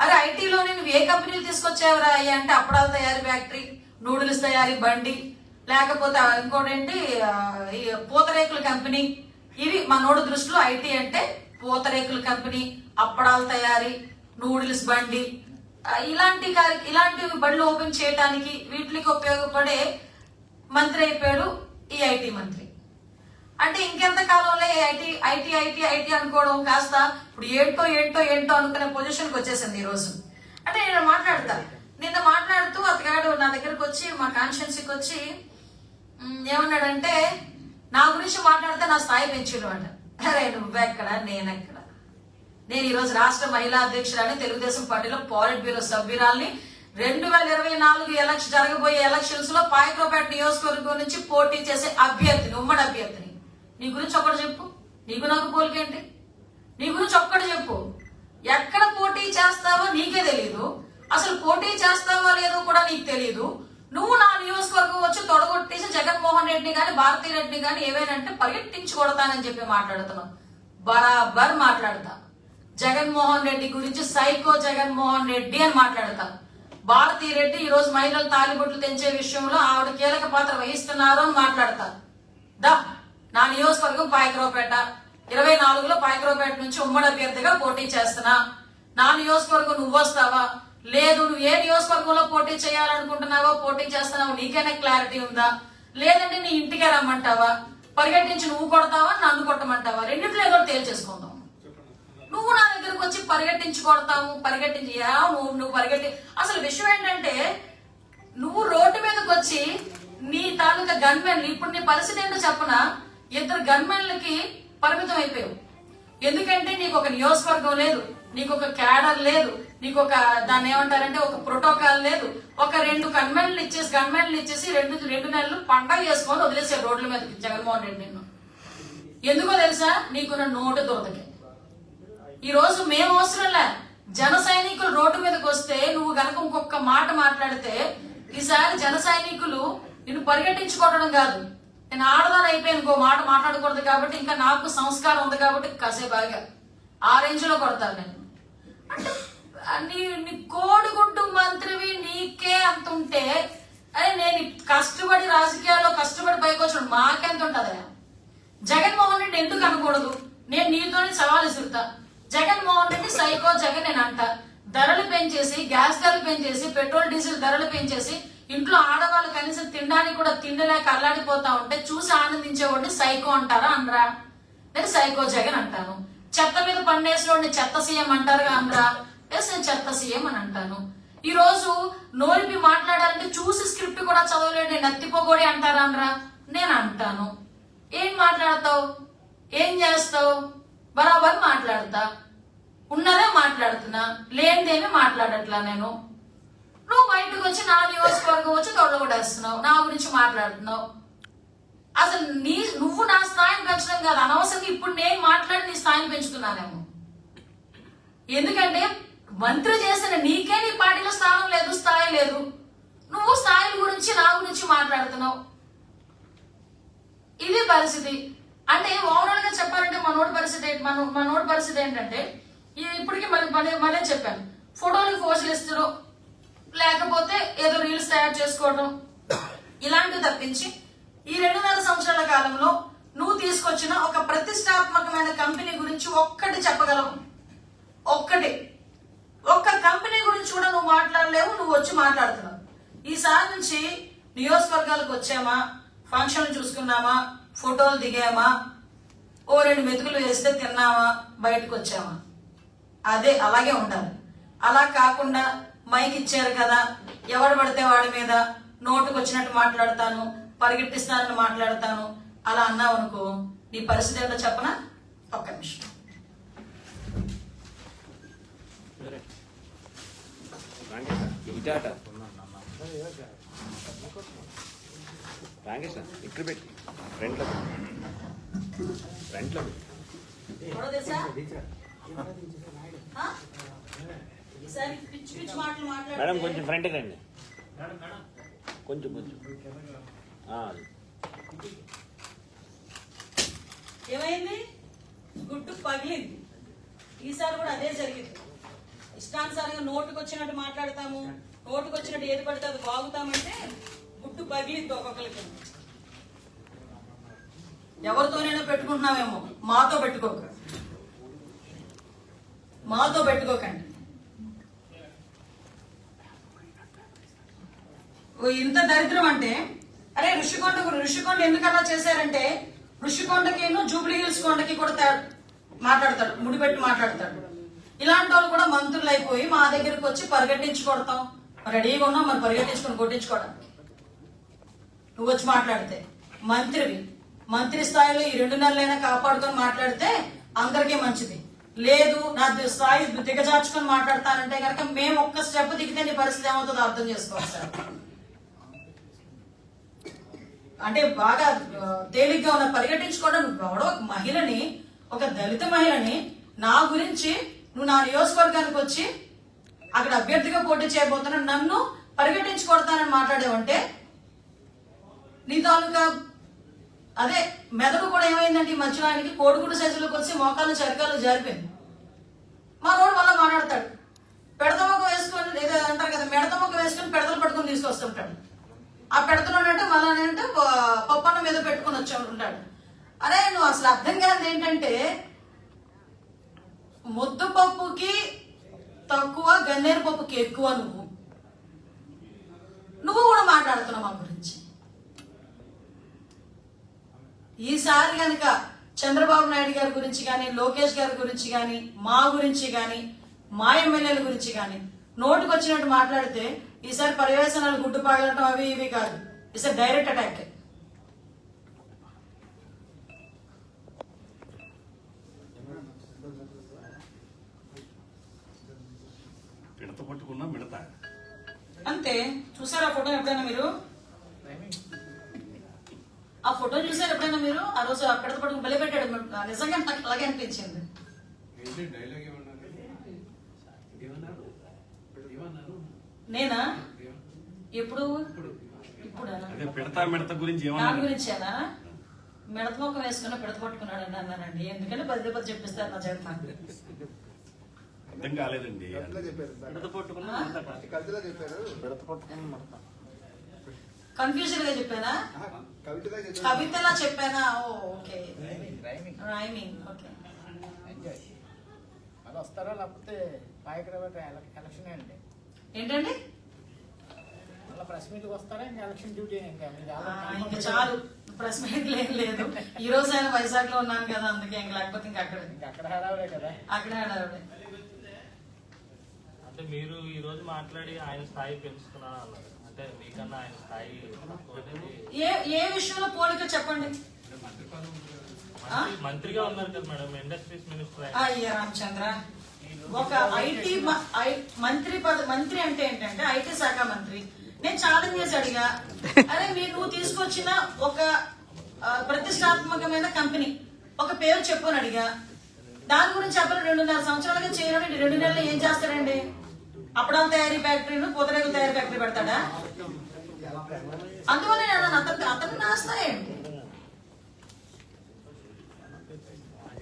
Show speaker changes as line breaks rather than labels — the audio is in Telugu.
అరే ఐటీలోనే నువ్వు ఏ కంపెనీలు తీసుకొచ్చావురా అయ్యా? అంటే అప్పడాల తయారీ ఫ్యాక్టరీ నూడిల్స్ తయారీ బండి లేకపోతే ఆ ఇంకోటి ఏంటి ఈ పూతరేకుల కంపెనీ. ఇవి మనోడి దృష్టిలో ఐటీ అంటే పూతరేకుల కంపెనీ అప్పడాల తయారీ నూడిల్స్ బండి. ఇలాంటి ఇలాంటి బండ్లు ఓపెన్ చేయడానికి వీటికి ఉపయోగపడే మంత్రి అయిపోయాడు ఈ ఐటీ మంత్రి. అంటే ఇంకెంత కాలంలో ఐటీ ఐటీ ఐటీ ఐటీ అనుకోవడం కాస్త ఇప్పుడు ఏంటో ఏంటో ఏంటో అనుకునే పొజిషన్కి వచ్చేసింది ఈరోజు అంటే నేను మాట్లాడతా. నిన్న మాట్లాడుతూ అతగాడు నా దగ్గరకు వచ్చి మా కాన్షియన్సీకి వచ్చి ఏమన్నాడంటే నా గురించి మాట్లాడితే నా స్థాయి పెంచాడు అంట. అరే నువ్వెక్కడ నేనెక్కడ? నేను ఈరోజు రాష్ట్ర మహిళా అధ్యక్షురాలని తెలుగుదేశం పార్టీలో పాలిట్ బ్యూరో సభ్యురాల్ని రెండు వేల ఇరవై నాలుగు ఎలక్షన్ జరగబోయే ఎలక్షన్స్లో పాయక్రోపేట నియోజకవర్గం నుంచి పోటీ చేసే అభ్యర్థిని ఉమ్మడి అభ్యర్థిని. నీ గురించి ఒక్కటి చెప్పు. నీకు నాకు పోలికేంటి నీ గురించి ఒక్కటి చెప్పు. ఎక్కడ పోటీ చేస్తావో నీకే తెలియదు అసలు పోటీ చేస్తావో లేదో కూడా నీకు తెలియదు నువ్వు నా నియోజకవర్గం వచ్చి తొడగొట్టేసి జగన్మోహన్ రెడ్డిని కానీ భారతీ రెడ్డిని కానీ ఏవేనంటే పరిగెట్టించి కొడతానని చెప్పి మాట్లాడుతున్నావు. బరాబర్ మాట్లాడతా. జగన్మోహన్ రెడ్డి గురించి సైకో జగన్మోహన్ రెడ్డి అని మాట్లాడతా. భారతీ రెడ్డి ఈ రోజు మహిళలు తాలిబొట్లు తెంచే విషయంలో ఆవిడ కీలక పాత్ర వహిస్తున్నారు అని మాట్లాడతా. దా. నా నియోజకవర్గం పాయకరావుపేట. ఇరవై నాలుగులో పాయకరావుపేట నుంచి ఉమ్మడి అభ్యర్థిగా పోటీ చేస్తున్నా. నా నియోజకవర్గం నువ్వు వస్తావా? లేదు నువ్వు ఏ నియోజకవర్గంలో పోటీ చేయాలనుకుంటున్నావో పోటీ చేస్తున్నావు నీకైనా క్లారిటీ ఉందా? లేదంటే నీ ఇంటికే రమ్మంటావా? పరిగెట్టించి నువ్వు కొడతావా నన్ను కొట్టమంటావా? రెండింటిలో ఏదో ఒకటి తేల్చేసుకుందాం. నువ్వు నా దగ్గరకు వచ్చి పరిగెట్టించి కొడతావు పరిగెట్టించి నువ్వు నువ్వు పరిగెట్టి. అసలు విషయం ఏంటంటే నువ్వు రోడ్డు మీదకి వచ్చి నీ తాలూకా గన్మెన్ ఇప్పుడు నీ పరిస్థితి ఏంటో చెప్పనా? ఇద్దరు గన్మెన్లకి పరిమితం అయిపోయావు. ఎందుకంటే నీకు ఒక నియోజకవర్గం లేదు నీకు ఒక క్యాడర్ లేదు నీకు ఒక దాన్ని ఏమంటారంటే ఒక ప్రోటోకాల్ లేదు. ఒక రెండు గన్మెన్లు ఇచ్చేసి గన్మెన్లు ఇచ్చేసి రెండు రెండు నెలలు పండగ చేసుకొని వదిలేసే రోడ్ల మీద జగన్మోహన్ రెడ్డి నిన్ను. ఎందుకో తెలుసా? నీకున్న నోటు దొరదకి ఈ రోజు మేము అవసరంలే. జన సైనికులు రోడ్డు మీదకి వస్తే నువ్వు గనక ఇంకొక మాట మాట్లాడితే ఈసారి జన సైనికులు నిన్ను పరిగెట్టించుకోవడం కాదు. నేను ఆడదాని అయిపోయాను ఇంకో మాట మాట్లాడకూడదు కాబట్టి ఇంకా నాకు సంస్కారం ఉంది కాబట్టి కాసేపు బాగా ఆ రేంజ్లో కొడతాను నేను. అంటే నీ నీ కోడిగుడ్డు మంత్రివి నీకే అంత ఉంటే అరే నేను కష్టపడి రాజకీయాల్లో కష్టపడి పైకి వచ్చిన మాకెంత ఉంటుందా జగన్మోహన్ రెడ్డి ఎందుకు అనకూడదు? నేను నీతోనే సవాల్ ఇసురుతా జగన్మోహన్ రెడ్డి సైకో జగన్ నేను అంట. ధరలు పెంచేసి గ్యాస్ ధరలు పెంచేసి పెట్రోల్ డీజిల్ ధరలు పెంచేసి ఇంట్లో ఆడవాళ్ళు కనీసం తినడానికి కూడా తిండలేక అల్లాడిపోతా ఉంటే చూసి ఆనందించేవాడిని సైకో అంటారా అనరా నేను సైకో జగన్ అంటాను. చెత్త మీద పండేసినోడిని చెత్త సీఎం అంటారుగా అనరా ఎస్ నేను చెత్త సీఎం అని అంటాను. ఈ రోజు నోరిపి మాట్లాడాలంటే చూసి స్క్రిప్ట్ కూడా చదవలేండి నత్తిపోగోడి అంటారా అనరా నేను అంటాను. ఏం మాట్లాడతావు? ఏం చేస్తావు? బరాబర్ మాట్లాడతా. ఉన్నదే మాట్లాడుతున్నా. లేనిదేమీ మాట్లాడట్లా నేను. నువ్వు మా ఇంటికి వచ్చి నా నియోజకవర్గం వచ్చి తొడగొడేస్తున్నావు నా గురించి మాట్లాడుతున్నావు. అసలు నీ నువ్వు నా స్థాయిని పెంచడం కాదు. అనవసరంగా ఇప్పుడు నేను మాట్లాడి నీ స్థాయిని పెంచుతున్నానేమో. ఎందుకంటే మంత్రి చేసిన నీకే నీ పార్టీలో స్థానం లేదు స్థాయి లేదు. నువ్వు స్థాయిల గురించి నా గురించి మాట్లాడుతున్నావు. ఇది పరిస్థితి. అంటే ఓవరాల్గా చెప్పాలంటే మనోడి పరిస్థితి ఏంటి? మన మనోడి పరిస్థితి ఏంటంటే ఇప్పటికీ మళ్ళీ మళ్ళీ మళ్ళీ చెప్పాను. ఫోటోలు పోజులు ఇస్తారు లేకపోతే ఏదో రీల్స్ తయారు చేసుకోవడం ఇలాంటివి తప్పించి ఈ రెండున్నర సంవత్సరాల కాలంలో నువ్వు తీసుకొచ్చిన ఒక ప్రతిష్టాత్మకమైన కంపెనీ గురించి ఒక్కటి చెప్పగలవు. ఒక్కటి. ఒక్క కంపెనీ గురించి కూడా నువ్వు మాట్లాడలేవు నువ్వు వచ్చి మాట్లాడుతున్నావు. ఈసారి నుంచి నియోజకవర్గాలకు వచ్చామా? ఫంక్షన్లు చూసుకున్నామా? ఫోటోలు దిగామా? ఓ రెండు మెతుకులు వేస్తే తిన్నామా? బయటకు వచ్చామా? అదే అలాగే ఉండాలి. అలా కాకుండా మైక్ ఇచ్చారు కదా. ఎవడు పడితే వాడి మీద నోటుకు వచ్చినట్టు మాట్లాడతాను పరిగెట్టిస్తానని మాట్లాడతాను. అలా అన్నావు అనుకో నీ పరిస్థితి ఏంటో చెప్పనా? ఒక్క నిమిషం.
ఇక్కడ పెట్టి.
తెలుసా? ఈసారి పిచ్చి పిచ్చి మాటలు మాట్లాడితే-
మేడం కొంచెం ఫ్రంట్ రండి. కొంచెం కొంచెం.
ఏమైంది? గుడ్డు పగిలింది. ఈసారి కూడా అదే జరిగింది. ఇష్టానుసారంగా నోటుకు వచ్చినట్టు మాట్లాడతాము. నోటుకు వచ్చినట్టు ఏది పడితే అది బాగుతామంటే గుట్టు పగిలిద్ది ఒక్కొక్కరికి. ఎవరితోనైనా పెట్టుకుంటున్నామేమో మాతో పెట్టుకోక. మాతో పెట్టుకోకండి. ఇంత దరిద్రం అంటే? అరే ఋషికొండ ఋషికొండ ఎందుకు అలా చేశారంటే ఋషికొండకిను జూబ్లీ హిల్స్ కొండకి కూడా మాట్లాడతాడు ముడిపెట్టి మాట్లాడతాడు. ఇలాంటి వాళ్ళు కూడా మంత్రులు అయిపోయి మా దగ్గరికి వచ్చి పరిగెట్టించి కొడతాం. రెడీగా ఉన్నాం మరి పరిగెట్టించుకొని కొట్టించుకోవడానికి. నువ్వు వచ్చి మాట్లాడితే మంత్రివి మంత్రి స్థాయిలో ఈ రెండు నెలలైనా కాపాడుకొని మాట్లాడితే అందరికీ మంచిది. లేదు నా స్థాయి దిగజార్చుకొని మాట్లాడతానంటే కనుక మేము ఒక్క స్టెప్ దిగితే నీ పరిస్థితి ఏమవుతుందో అర్థం చేసుకోవాలి సార్. అంటే బాగా తేలిగ్గా ఉన్న పరిగెట్టించుకోవడం ఎవడో ఒక మహిళని ఒక దళిత మహిళని నా గురించి నువ్వు నా నియోజకవర్గానికి వచ్చి అక్కడ అభ్యర్థిగా పోటీ చేయబోతున్నా నన్ను పరిగెట్టించుకొడతానని మాట్లాడేవంటే నీ తాలూకా అదే మెదడు కూడా ఏమైందంటే ఈ మధ్యలో ఆయనకి కోడిగుడు సైజులోకి వచ్చి మోకాలు చరికాలు జారిపోయింది మా వాడు మళ్ళీ మాట్లాడతాడు పెడత మొక్క వేసుకొని ఏదో అంటారు కదా మెడత మొక్క వేసుకొని పెడతలు పట్టుకొని తీసుకొస్తుంటాడు ఆ పెడతలు అంటే మళ్ళీ అంటే పప్పన్న మీద పెట్టుకొని వచ్చి ఉంటాడు అరే నువ్వు అసలు అర్థం కాదు ఏంటంటే ముద్దుపప్పుకి తక్కువ గన్నేరు పప్పుకి ఎక్కువ నువ్వు. నువ్వు కూడా మాట్లాడుతున్నావు మా గురించి. ఈసారి కనుక చంద్రబాబు నాయుడు గారి గురించి కానీ లోకేష్ గారి గురించి కానీ మా గురించి కానీ మా ఎమ్మెల్యేల గురించి కానీ నోటుకు వచ్చినట్టు మాట్లాడితే ఈసారి పర్యవేశనాలు గుడ్డు పగలటం అవి ఇవి కాదు. ఈసారి డైరెక్ట్ అటాక్
పిడత పట్టుకున్నా మిడత.
అంతే. చూసారా ఫోటో ఎప్పుడైనా మీరు? ఆ ఫోటో చూసారు ఎప్పుడైనా మీరు? ఆ రోజు అక్కడ పట్టుకుని బలి పెట్టాడు. నిజంగా నాకు అలాగే అనిపించింది. నేనా? ఎప్పుడు? ఇప్పుడు.
అదే పిడత మిడత గురించి
దాని
ఏమన్నా
గురించేనా? మిడత ముఖం వేసుకున్న పిడత పట్టుకున్నాడు అని అన్నానండి. ఎందుకంటే పది పది చెప్పిస్తారు నా చేత
అర్థం కాలేదండి.
కన్ఫ్యూజన్గా చెప్పానా?
కవితలో
చెప్పానా? ఓ ఓకే.
Rhyming
rhyming okay.
మళ్ళీ వస్తారా లేకపోతే పాయకరాబాద్ ఎలక్షన్ అండి
ఏంటండి?
మళ్ళీ ప్రెస్ మీట్కి వస్తారా? ఇంకా ఎలక్షన్ డ్యూటీ ఇంకా
ఇంకా చాలు. ప్రెస్ మీట్ లేదు లేదు. ఈ రోజు ఆయన వైజాగ్లో ఉన్నాను కదా అందుకే ఇంక లేకపోతే ఇంకా అక్కడ.
ఇంకా అక్కడ హడావుడే కదా.
అక్కడే హడావిడి.
అంటే మీరు ఈ రోజు మాట్లాడి ఆయన స్థాయి పెంచుతున్నాను అన్నారు. అంటే మీకన్నా ఆయన స్థాయి
ఏ ఏ విషయంలో పోలిక చెప్పండి?
మంత్రిగా ఉన్నారు కదా మేడం ఇండస్ట్రీస్ మినిస్టర్
అయ్యా రామచంద్ర ఒక ఐటీ మంత్రి పద మంత్రి అంటే ఏంటంటే ఐటీ శాఖ మంత్రి. నేను ఛాలెంజ్ చేసి అడిగా. అరే మీరు నువ్వు తీసుకొచ్చిన ఒక ప్రతిష్టాత్మకమైన కంపెనీ. ఒక పేరు చెప్పు అని అడిగా. దాని గురించి చెప్పిన రెండున్నర సంవత్సరాలుగా చేయడం రెండు నెలలు ఏం చేస్తాడండి అప్పడం తయారీ ఫ్యాక్టరీను పూతరేగుల తయారీ ఫ్యాక్టరీ పెడతాడా? అందువల్ల నేను అతను అతను నాస్తాయండి